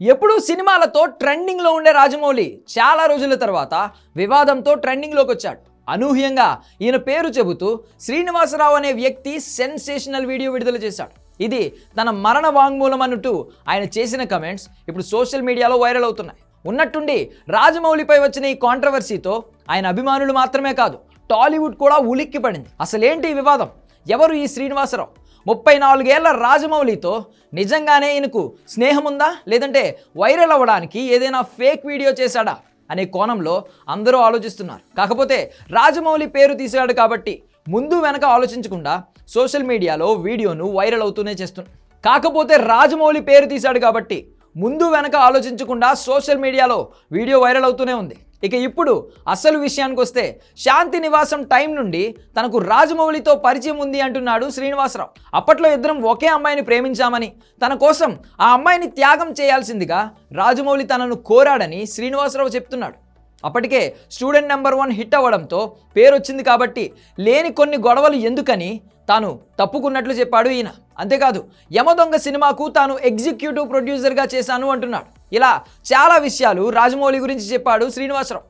ఎప్పుడూ సినిమాలతో ట్రెండింగ్లో ఉండే రాజమౌళి చాలా రోజుల తర్వాత వివాదంతో ట్రెండింగ్లోకి వచ్చాడు. అనూహ్యంగా ఈయన పేరు చెబుతూ శ్రీనివాసరావు అనే వ్యక్తి సెన్సేషనల్ వీడియో విడుదల చేశాడు. ఇది తన మరణ వాంగ్మూలం అన్నట్టు ఆయన చేసిన కమెంట్స్ ఇప్పుడు సోషల్ మీడియాలో వైరల్ అవుతున్నాయి. ఉన్నట్టుండి రాజమౌళిపై వచ్చిన ఈ కాంట్రవర్సీతో ఆయన అభిమానులు మాత్రమే కాదు టాలీవుడ్ కూడా ఉలిక్కి పడింది అసలేంటి ఈ వివాదం? ఎవరు ఈ శ్రీనివాసరావు? ముప్పై నాలుగేళ్ళ రాజమౌళితో నిజంగానే ఈయనకు స్నేహం ఉందా లేదంటే వైరల్ అవ్వడానికి ఏదైనా ఫేక్ వీడియో చేశాడా? అనే కోణంలో అందరూ ఆలోచిస్తున్నారు. కాకపోతే రాజమౌళి పేరు తీసాడు కాబట్టి ముందు వెనక ఆలోచించకుండా సోషల్ మీడియాలో వీడియోను వైరల్ అవుతూనే చేస్తున్నారు. కాకపోతే రాజమౌళి పేరు తీశాడు కాబట్టి ముందు వెనక ఆలోచించకుండా సోషల్ మీడియాలో వీడియో వైరల్ అవుతూనే ఉంది. ఇక ఇప్పుడు అసలు విషయానికి వస్తే శాంతి నివాసం టైం నుండి తనకు రాజమౌళితో పరిచయం ఉంది అంటున్నాడు శ్రీనివాసరావు. అప్పట్లో ఇద్దరం ఒకే అమ్మాయిని ప్రేమించామని. తన కోసం ఆ అమ్మాయిని త్యాగం చేయాల్సిందిగా రాజమౌళి తనను కోరాడని శ్రీనివాసరావు చెప్తున్నాడు. అప్పటికే స్టూడెంట్ నెంబర్ వన్ హిట్ అవ్వడంతో పేరు వచ్చింది కాబట్టి లేని కొన్ని గొడవలు ఎందుకని తాను తప్పుకున్నట్లు చెప్పాడు ఈయన. అంతేకాదు యమదొంగ సినిమాకు తాను ఎగ్జిక్యూటివ్ ప్రొడ్యూసర్గా చేశాను అంటున్నాడు. ఇలా చాలా విషయాలు రాజమౌళి గురించి చెప్పాడు శ్రీనివాసరావు.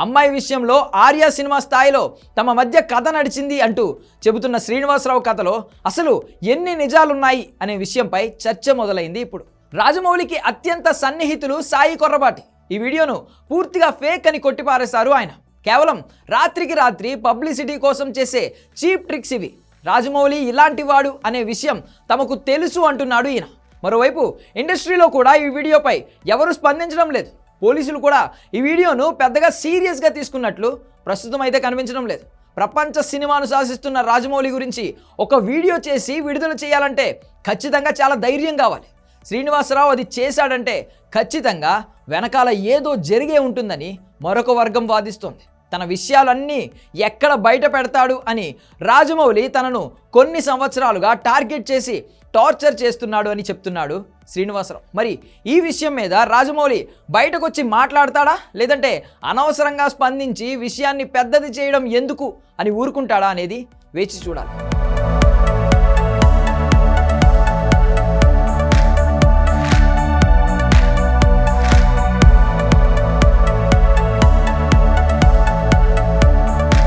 అమ్మాయి విషయంలో ఆర్య సినిమా స్థాయిలో తమ మధ్య కథ నడిచింది అంటూ చెబుతున్న శ్రీనివాసరావు కథలో అసలు ఎన్ని నిజాలున్నాయి అనే విషయంపై చర్చ మొదలైంది ఇప్పుడు. రాజమౌళికి అత్యంత సన్నిహితులు సాయి కొర్రబాటి ఈ వీడియోను పూర్తిగా ఫేక్ అని కొట్టిపారేశారు ఆయన. కేవలం రాత్రికి రాత్రి పబ్లిసిటీ కోసం చేసే చీప్ ట్రిక్స్ ఇవి. రాజమౌళి ఇలాంటి వాడు అనే విషయం తమకు తెలుసు అంటున్నాడు ఈయన. మరోవైపు ఇండస్ట్రీలో కూడా ఈ వీడియోపై ఎవరు స్పందించడం లేదు. పోలీసులు కూడా ఈ వీడియోను పెద్దగా సీరియస్గా తీసుకున్నట్లు ప్రస్తుతం అయితే కనిపించడం లేదు. ప్రపంచ సినిమాను శాసిస్తున్న రాజమౌళి గురించి ఒక వీడియో చేసి విడుదల చేయాలంటే ఖచ్చితంగా చాలా ధైర్యం కావాలి. శ్రీనివాసరావు అది చేశాడంటే ఖచ్చితంగా వెనకాల ఏదో జరిగే ఉంటుందని మరొక వర్గం వాదిస్తోంది. తన విషయాలన్నీ ఎక్కడ బయట పెడతాడు అని రాజమౌళి తనను కొన్ని సంవత్సరాలుగా టార్గెట్ చేసి టార్చర్ చేస్తున్నాడు అని చెప్తున్నాడు శ్రీనివాసరావు. మరి ఈ విషయం మీద రాజమౌళి బయటకు వచ్చి మాట్లాడతాడా? లేదంటే అనవసరంగా స్పందించి విషయాన్ని పెద్దది చేయడం ఎందుకు అని ఊరుకుంటాడా అనేది వేచి చూడాలి.